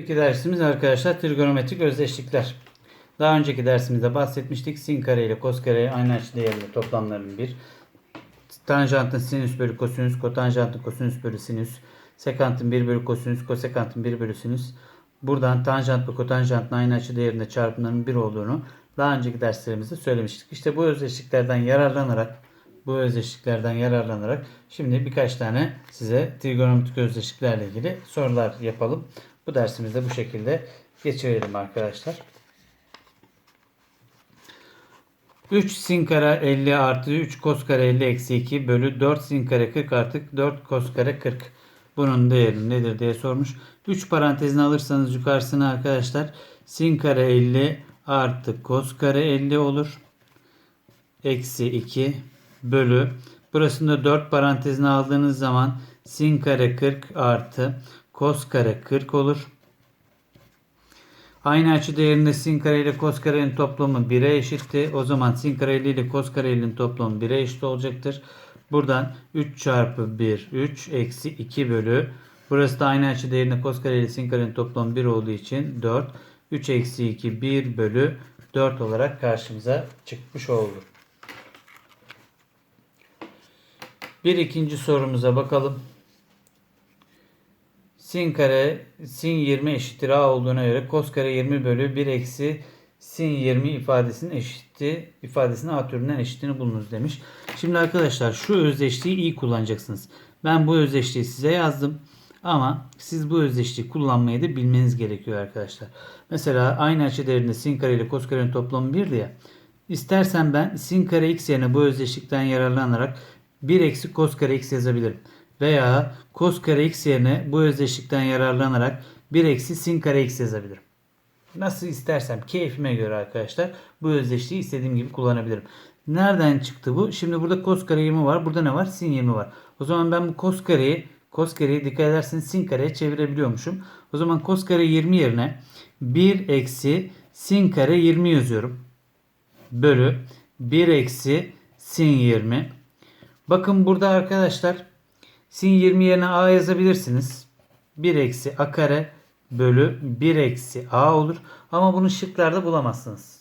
İki dersimiz arkadaşlar trigonometrik özdeşlikler. Daha önceki dersimizde bahsetmiştik. Sin kare ile kos kare aynı açı değerli toplamların bir. Tanjantın sinüs bölü kosinüs, kotanjantın kosinüs bölü sinüs, sekantın 1 bölü kosinüs, kosekantın 1 bölü sinüs. Buradan tanjant ve kotanjantın aynı açı değerinde çarpımların 1 olduğunu daha önceki derslerimizde söylemiştik. İşte bu özdeşliklerden yararlanarak bu özdeşliklerden yararlanarak şimdi birkaç tane size trigonometrik özdeşliklerle ilgili sorular yapalım. Bu dersimizde bu şekilde geçirelim arkadaşlar. 3 sin kare 50 artı 3 kos kare 50 eksi 2 bölü 4 sin kare 40 artı 4 kos kare 40. Bunun değeri nedir diye sormuş. 3 parantezini alırsanız yukarısına arkadaşlar sin kare 50 artı kos kare 50 olur. Eksi 2 bölü. Burasında 4 parantezini aldığınız zaman sin kare 40 artı kos kare 40 olur. Aynı açı değerinde sin kare ile kos karenin toplamı 1'e eşitti. O zaman sin kare ile kos karenin toplamı 1'e eşit olacaktır. Buradan 3 çarpı 1 3 eksi 2 bölü. Burası da aynı açı değerinde kos kare ile sin karenin toplamı 1 olduğu için 4. 3 eksi 2 1 bölü 4 olarak karşımıza çıkmış oldu. Bir ikinci sorumuza bakalım. Sin kare sin 20 eşittir a olduğuna göre kos kare 20 bölü 1 eksi sin 20 ifadesinin eşitti ifadesinin a türünden eşitliğini bulunuz demiş. Şimdi arkadaşlar şu özdeşliği iyi kullanacaksınız. Ben bu özdeşliği size yazdım. Ama siz bu özdeşliği kullanmayı da bilmeniz gerekiyor arkadaşlar. Mesela aynı açı değerinde sin kare ile kos karenin toplamı 1 ya. İstersen ben sin kare x yerine bu özdeşlikten yararlanarak 1 eksi kos kare x yazabilirim. Veya kos kare x yerine bu özdeşlikten yararlanarak 1 eksi sin kare x yazabilirim. Nasıl istersem keyfime göre arkadaşlar bu özdeşliği istediğim gibi kullanabilirim. Nereden çıktı bu? Şimdi burada kos kare 20 var. Burada ne var? Sin 20 var. O zaman ben bu kos kareyi kos kareyi dikkat ederseniz sin kareye çevirebiliyormuşum. O zaman kos kare 20 yerine 1 eksi sin kare 20 yazıyorum. Bölü 1 eksi sin 20. Bakın burada arkadaşlar sin 20 yerine a yazabilirsiniz. 1 eksi a kare bölü 1 eksi a olur. Ama bunu şıklarda bulamazsınız.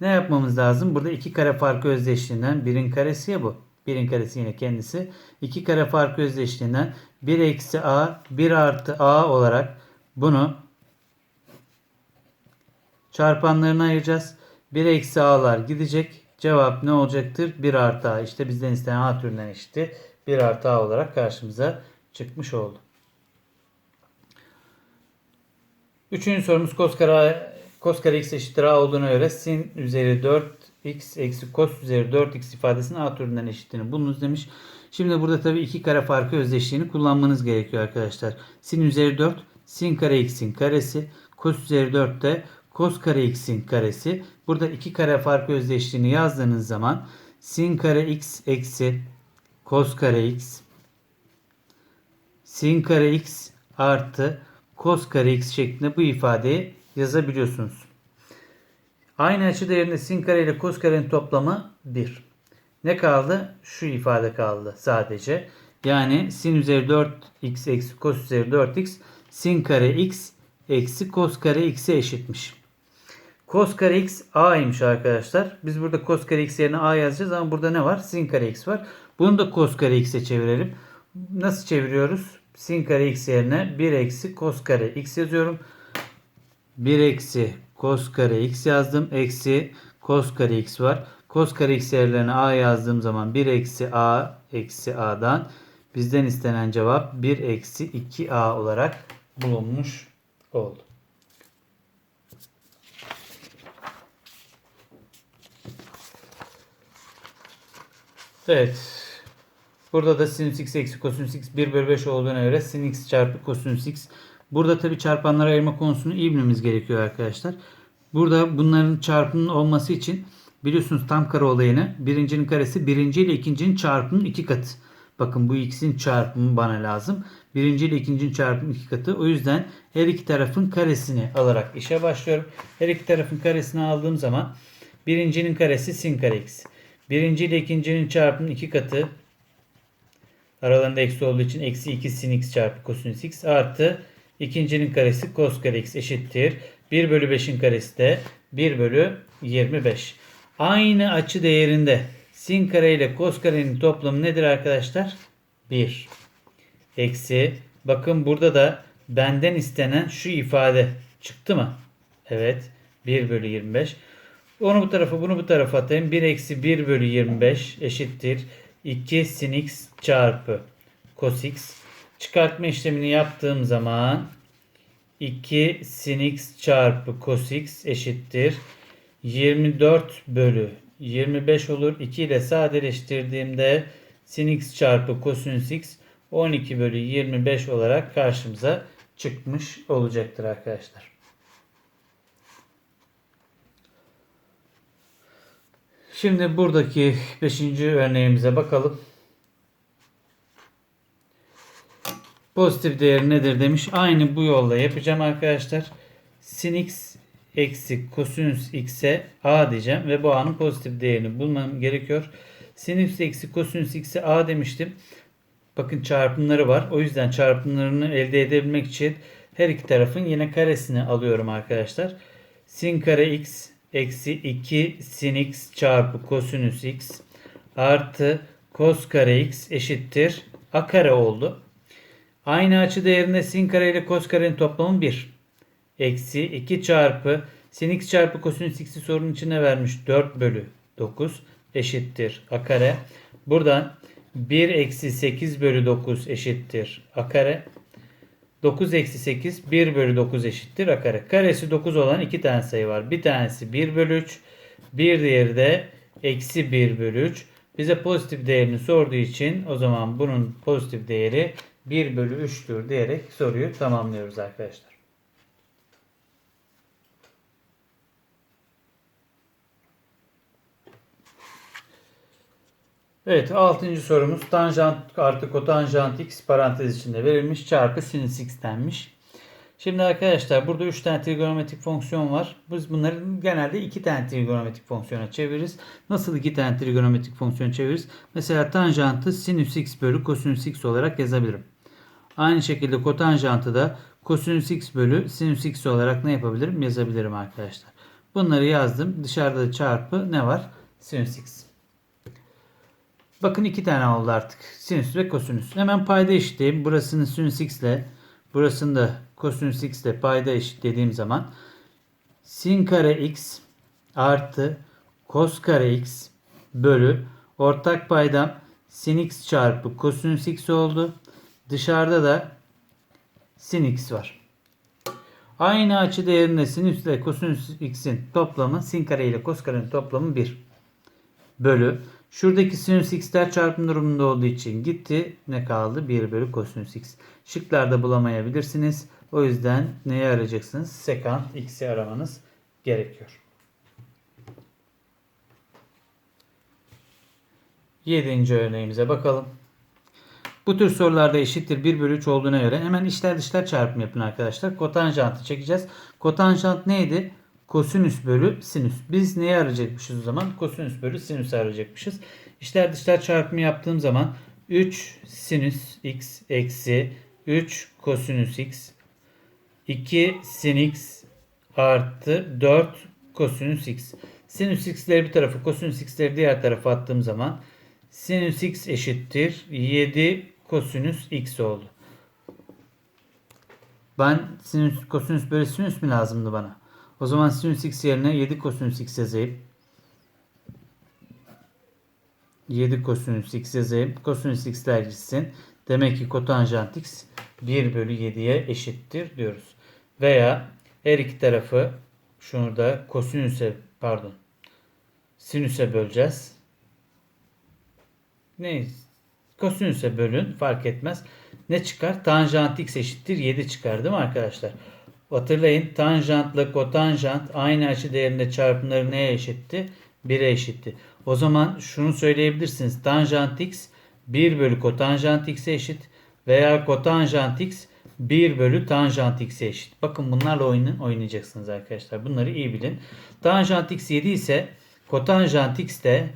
Ne yapmamız lazım? Burada iki kare farkı özdeşliğinden birin karesi ya bu. Birin karesi yine kendisi. İki kare farkı özdeşliğinden 1 eksi a 1 artı a olarak bunu çarpanlarına ayıracağız. 1 eksi a'lar gidecek. Cevap ne olacaktır? 1 artı a. İşte bizden istenen a türünden eşitti. 1 artı a olarak karşımıza çıkmış oldu. Üçüncü sorumuz kos kare, x eşittir a olduğuna göre sin üzeri 4x eksi kos üzeri 4x ifadesinin a türünden eşittiğini bulunuz demiş. Şimdi burada tabii iki kare farkı özdeşliğini kullanmanız gerekiyor arkadaşlar. Sin üzeri 4 sin kare x'in karesi. Kos üzeri 4 de kos kare x'in karesi. Burada iki kare farkı özdeşliğini yazdığınız zaman sin kare x eksi kos kare x sin kare x artı kos kare x şeklinde bu ifadeyi yazabiliyorsunuz. Aynı açı değerinde sin kare ile kos karenin toplamı 1. Ne kaldı? Şu ifade kaldı sadece. Yani sin üzeri 4x eksi kos üzeri 4x sin kare x eksi kos kare x'e eşitmiş. Kos kare x a'ymış arkadaşlar. Biz burada kos kare x yerine a yazacağız ama burada ne var? Sin kare x var. Bunu da kos kare x'e çevirelim. Nasıl çeviriyoruz? Sin kare x yerine 1 eksi kos kare x yazıyorum. 1 eksi kos kare x yazdım. Eksi kos kare x var. Kos kare x yerlerine a yazdığım zaman 1 eksi a eksi a'dan bizden istenen cevap 1 eksi 2a olarak bulunmuş oldu. Evet. Burada da sinüs x eksi kosinüs x 1 bölü 5 olduğuna göre sin x çarpı kosinüs x. Burada tabi çarpanlara ayırma konusunu iyi bilmemiz gerekiyor arkadaşlar. Burada bunların çarpımının olması için biliyorsunuz tam kare olayını birincinin karesi birinci ile ikincinin çarpımının iki katı. Bakın bu ikisinin çarpımı bana lazım. Birinci ile ikincinin çarpımı iki katı. O yüzden her iki tarafın karesini alarak işe başlıyorum. Her iki tarafın karesini aldığım zaman birincinin karesi sin kare x. Birinci ile ikincinin çarpımının iki katı aralarında eksi olduğu için eksi 2 sin x çarpı kosinüs x artı İkincinin karesi cos kare x eşittir. 1 bölü 5'in karesi de 1 bölü 25. Aynı açı değerinde sin kare ile cos karenin toplamı nedir arkadaşlar? 1. Eksi. Bakın burada da benden istenen şu ifade çıktı mı? Evet. 1 bölü 25. Onu bu tarafa bunu bu tarafa atayım. 1 eksi 1 bölü 25 eşittir. 2 sin x çarpı cos x. Çıkartma işlemini yaptığım zaman 2 sin x çarpı cos x eşittir. 24 bölü 25 olur. 2 ile sadeleştirdiğimde sin x çarpı kosinüs x 12 bölü 25 olarak karşımıza çıkmış olacaktır arkadaşlar. Şimdi buradaki 5. örneğimize bakalım. Pozitif değeri nedir demiş. Aynı bu yolla yapacağım arkadaşlar. Sin x eksi kosinüs x'e a diyeceğim ve bu a'nın pozitif değerini bulmam gerekiyor. Sin x eksi kosinüs x'e a demiştim. Bakın çarpımları var. O yüzden çarpımlarını elde edebilmek için her iki tarafın yine karesini alıyorum arkadaşlar. Sin kare x eksi 2 sin x çarpı kosinüs x artı kos kare x eşittir a kare oldu. Aynı açı değerinde sin kare ile kos karenin toplamı 1. Eksi 2 çarpı sin x çarpı kosinüs x'i sorunun içine vermiş 4 bölü 9 eşittir a kare. Buradan 1 eksi 8 bölü 9 eşittir a kare. 9 eksi 8 1 bölü 9 eşittir a kare. Karesi 9 olan iki tane sayı var. Bir tanesi 1 bölü 3. Bir diğeri de eksi 1 bölü 3. Bize pozitif değerini sorduğu için o zaman bunun pozitif değeri 1 bölü 3'tür diyerek soruyu tamamlıyoruz arkadaşlar. Evet 6. sorumuz tanjant artı kotanjant x parantez içinde verilmiş çarpı sinüs x denmiş. Şimdi arkadaşlar burada 3 tane trigonometrik fonksiyon var. Biz bunları genelde 2 tane trigonometrik fonksiyona çeviririz. Nasıl 2 tane trigonometrik fonksiyon çeviririz? Mesela tanjantı sinüs x bölü kosinüs x olarak yazabilirim. Aynı şekilde kotanjantı da kosinüs x bölü sinüs x olarak ne yapabilirim? Yazabilirim arkadaşlar. Bunları yazdım. Dışarıda çarpı ne var? Sinüs x. Bakın iki tane oldu artık. Sinüs ve kosinüs. Hemen payda eşitleyeyim. Burasını sinüs x ile burasını da kosinüs x ile payda eşitlediğim zaman sin kare x artı kos kare x bölü ortak paydam sin x çarpı kosinüs x oldu. Dışarıda da sin x var. Aynı açı değerinde sinüs ile kosinüs x'in toplamı sin kare ile kos karenin toplamı 1 bölü Şuradaki sinüs x'ler çarpım durumunda olduğu için gitti. Ne kaldı? 1 bölü kosinüs x. Şıklarda bulamayabilirsiniz. O yüzden neyi arayacaksınız? Sekant x'i aramanız gerekiyor. Yedinci örneğimize bakalım. Bu tür sorularda eşittir 1 bölü 3 olduğuna göre hemen içler dışlar çarpım yapın arkadaşlar. Kotanjantı çekeceğiz. Kotanjant neydi? Kosinüs bölü sinüs. Biz neyi arayacakmışız o zaman? Kosinüs bölü sinüs arayacakmışız. İçler dışlar çarpımı yaptığım zaman 3 sinüs x eksi 3 kosinüs x 2 sin x artı 4 kosinüs x. Sinüs x'leri bir tarafa kosinüs x'leri diğer tarafa attığım zaman sinüs x eşittir 7 kosinüs x oldu. Ben sinüs kosinüs bölü sinüs mü lazımdı bana? O zaman sinüs x yerine 7 kosinüs x yazayım. 7 kosinüs x yazayım. Kosinüs x'ler gitsin. Demek ki kotanjant x 1 bölü 7'ye eşittir diyoruz. Veya her iki tarafı şunu da kosinüse pardon sinüse böleceğiz. Ne? Kosinüse bölün fark etmez. Ne çıkar? Tanjant x eşittir 7 çıkar değil mi arkadaşlar? Hatırlayın tanjantla kotanjant aynı açı değerinde çarpımları neye eşitti? 1'e eşitti. O zaman şunu söyleyebilirsiniz. Tanjant x 1 bölü kotanjant x'e eşit veya kotanjant x 1 bölü tanjant x'e eşit. Bakın bunlarla oyunun oynayacaksınız arkadaşlar. Bunları iyi bilin. Tanjant x 7 ise kotanjant x de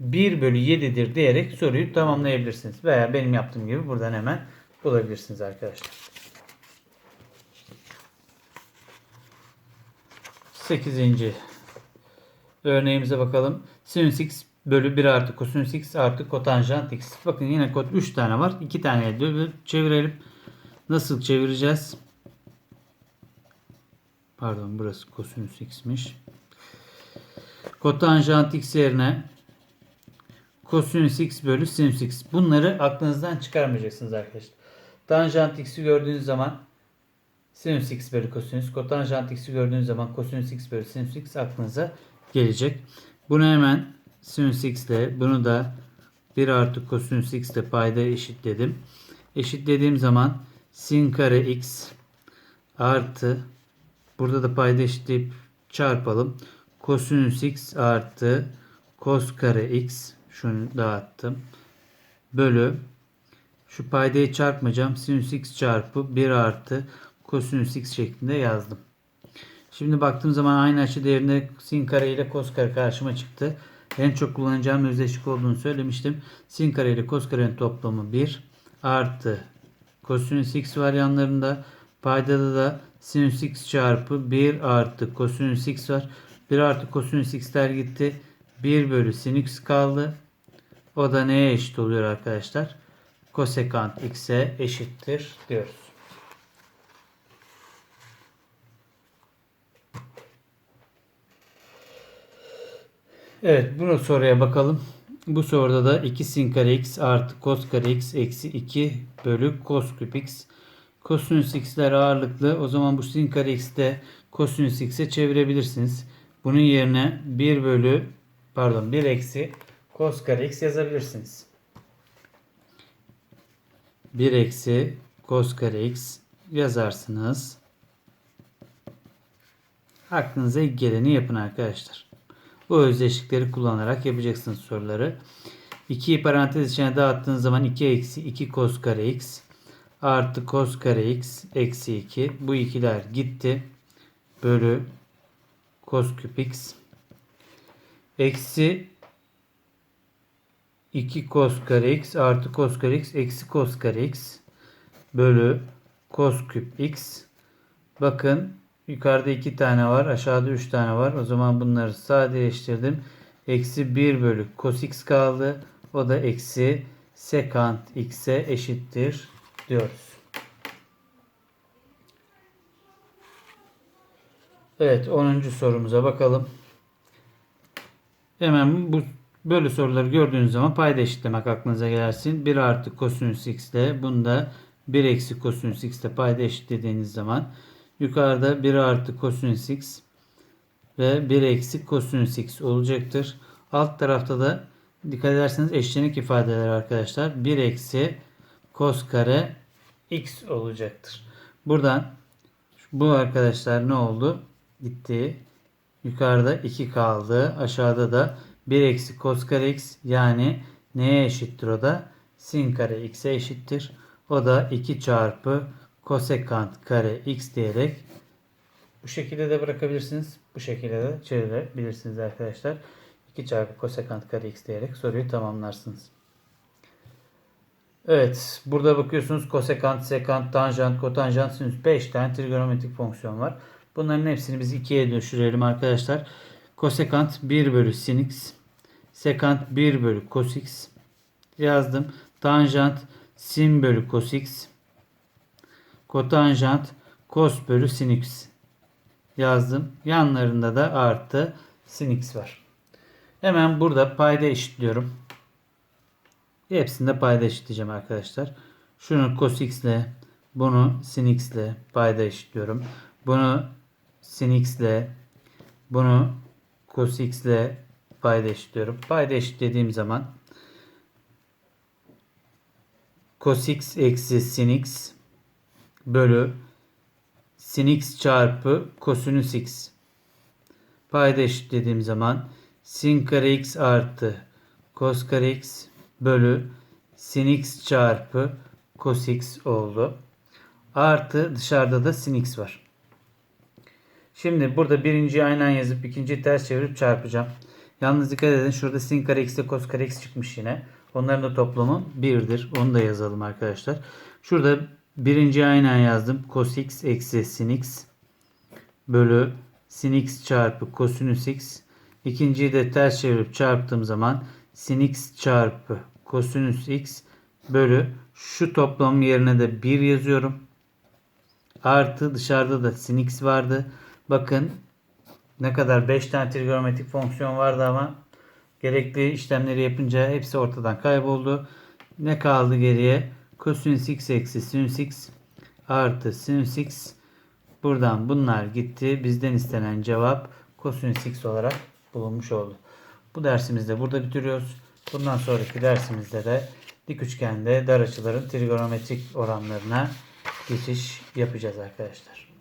1 bölü 7'dir diyerek soruyu tamamlayabilirsiniz. Veya benim yaptığım gibi buradan hemen bulabilirsiniz arkadaşlar. 8. örneğimize bakalım. Sinüs x bölü 1 artı kosinüs x artı kotanjant x. Bakın yine kod 3 tane var. 2 tane. Çevirelim. Nasıl çevireceğiz? Pardon burası kosinüs x'miş. Kotanjant x yerine kosinüs x bölü sinüs x. Bunları aklınızdan çıkarmayacaksınız arkadaşlar. Tanjant x'i gördüğünüz zaman sinüs x bölü kosinüs, kotanjant x'i gördüğünüz zaman kosinüs x bölü sinüs x aklınıza gelecek. Bunu hemen sinüs x ile bunu da 1 artı kosinüs x ile payda eşitledim. Eşitlediğim zaman sin kare x artı burada da payda eşitleyip çarpalım. Kosinüs x artı kos kare x şunu dağıttım. Bölü şu paydayı çarpmayacağım. Sinüs x çarpı 1 artı kosinüs x şeklinde yazdım. Şimdi baktığım zaman aynı açı değerinde sin kare ile kos kare karşıma çıktı. En çok kullanacağım özdeşlik olduğunu söylemiştim. Sin kare ile kos karenin toplamı 1 artı kosinüs x var yanlarında. Paydada da sinüs x çarpı 1 artı kosinüs x var. 1 artı kosinüs x'ler gitti. 1 bölü sin x kaldı. O da neye eşit oluyor arkadaşlar? Kosekant x'e eşittir diyoruz. Evet bunu soruya bakalım. Bu soruda da 2 sin kare x artı kos kare x eksi 2 bölü kos küp x. Kosinüs x'ler ağırlıklı. O zaman bu sin kare x'te kosinüs x'e çevirebilirsiniz. Bunun yerine 1 bölü pardon 1 eksi kos kare x yazabilirsiniz. 1 eksi kos kare x yazarsınız. Aklınıza geleni yapın arkadaşlar. Bu özdeşlikleri kullanarak yapacaksınız soruları. 2'yi parantez içine dağıttığınız zaman 2 eksi 2 kos kare x artı kos kare x eksi 2. Bu ikiler gitti. Bölü kos küp x eksi 2 kos kare x artı kos kare x eksi kos kare x bölü kos küp x. Bakın yukarıda 2 tane var. Aşağıda 3 tane var. O zaman bunları sadeleştirdim. Eksi 1 bölü kos x kaldı. O da eksi sekant x'e eşittir diyoruz. Evet 10. sorumuza bakalım. Hemen bu böyle soruları gördüğünüz zaman payda eşitlemek aklınıza gelsin. 1 artı kosinüs x ile bunda 1 eksi kosinüs x ile payda eşitlediğiniz zaman yukarıda 1 artı kosinüs x ve 1 eksi kosinüs x olacaktır. Alt tarafta da dikkat ederseniz eşlenik ifadeler arkadaşlar. 1 eksi kos kare x olacaktır. Buradan bu arkadaşlar ne oldu? Gitti. Yukarıda 2 kaldı. Aşağıda da 1 eksi kos kare x yani neye eşittir o da? Sin kare x'e eşittir. O da 2 çarpı kosekant kare x diyerek bu şekilde de bırakabilirsiniz. Bu şekilde de çevirebilirsiniz arkadaşlar. 2 çarpı kosekant kare x diyerek soruyu tamamlarsınız. Evet. Burada bakıyorsunuz kosekant, sekant, tanjant, kotanjant, sinüs 5 tane trigonometrik fonksiyon var. Bunların hepsini biz 2'ye düşürelim arkadaşlar. Kosekant 1 bölü sin x. Sekant 1 bölü cos x. Yazdım. Tanjant sin bölü cos x. Kotanjant cos bölü sin x. Yazdım. Yanlarında da artı sin x var. Hemen burada payda eşitliyorum. Hepsinde payda eşitleyeceğim arkadaşlar. Şunu cos x ile bunu sin x ile payda eşitliyorum. Bunu sin x ile bunu cos x ile payda eşitliyorum. Payda eşitlediğim zaman cos x eksi sin x bölü sin x çarpı kosinüs x. Payda eşitlediğim zaman sin kare x artı cos kare x bölü sin x çarpı cos x oldu. Artı dışarıda da sin x var. Şimdi burada birinciyi aynen yazıp ikinciyi ters çevirip çarpacağım. Yalnız dikkat edin şurada sin kare x ile cos kare x çıkmış yine. Onların da toplamı 1'dir. Onu da yazalım arkadaşlar. Şurada birinci aynen yazdım. Cos x eksi sin x bölü sin x çarpı kosinüs x. İkinciyi de ters çevirip çarptığım zaman sin x çarpı kosinüs x bölü şu toplam yerine de 1 yazıyorum. Artı dışarıda da sin x vardı. Bakın ne kadar 5 tane trigonometrik fonksiyon vardı ama gerekli işlemleri yapınca hepsi ortadan kayboldu. Ne kaldı geriye? Kosinüs x eksi sinüs x artı sinüs x. Buradan bunlar gitti. Bizden istenen cevap kosinüs x olarak bulunmuş oldu. Bu dersimizde burada bitiriyoruz. Bundan sonraki dersimizde de dik üçgende dar açıların trigonometrik oranlarına geçiş yapacağız arkadaşlar.